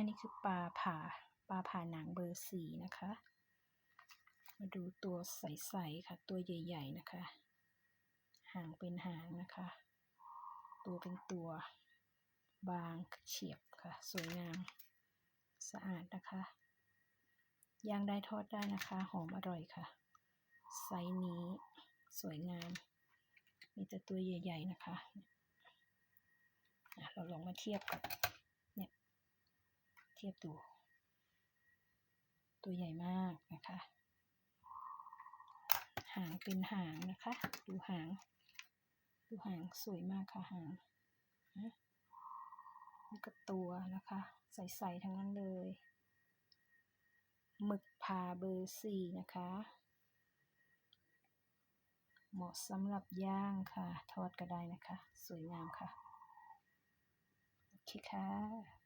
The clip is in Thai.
อันนี้คือปลาผ่าปลาผ่าหนังเบอร์สี่นะคะ มาดูตัวใสๆค่ะ ตัวใหญ่ ๆ นะคะ หางเป็นหางนะคะ ตัวเป็นตัวบางเฉียบค่ะ สวยงามสะอาดนะคะย่างได้ทอดได้นะคะ หอมอร่อยค่ะ ไซส์นี้สวยงาม มีแต่ตัวใหญ่ ๆ นะคะ เราลองมาเทียบกับเนี่ยเทียบดู ตัวใหญ่มากนะคะ หางเป็นหางนะคะ ดูหาง ดูหางสวยมากค่ะหางนะนี่ก็ตัวนะคะ ใสๆทั้งนั้นเลยหมึกพาเบอร์สี่นะคะ เหมาะสำหรับย่างค่ะ ทอดก็ได้นะคะ สวยงามค่ะ โอเคค่ะ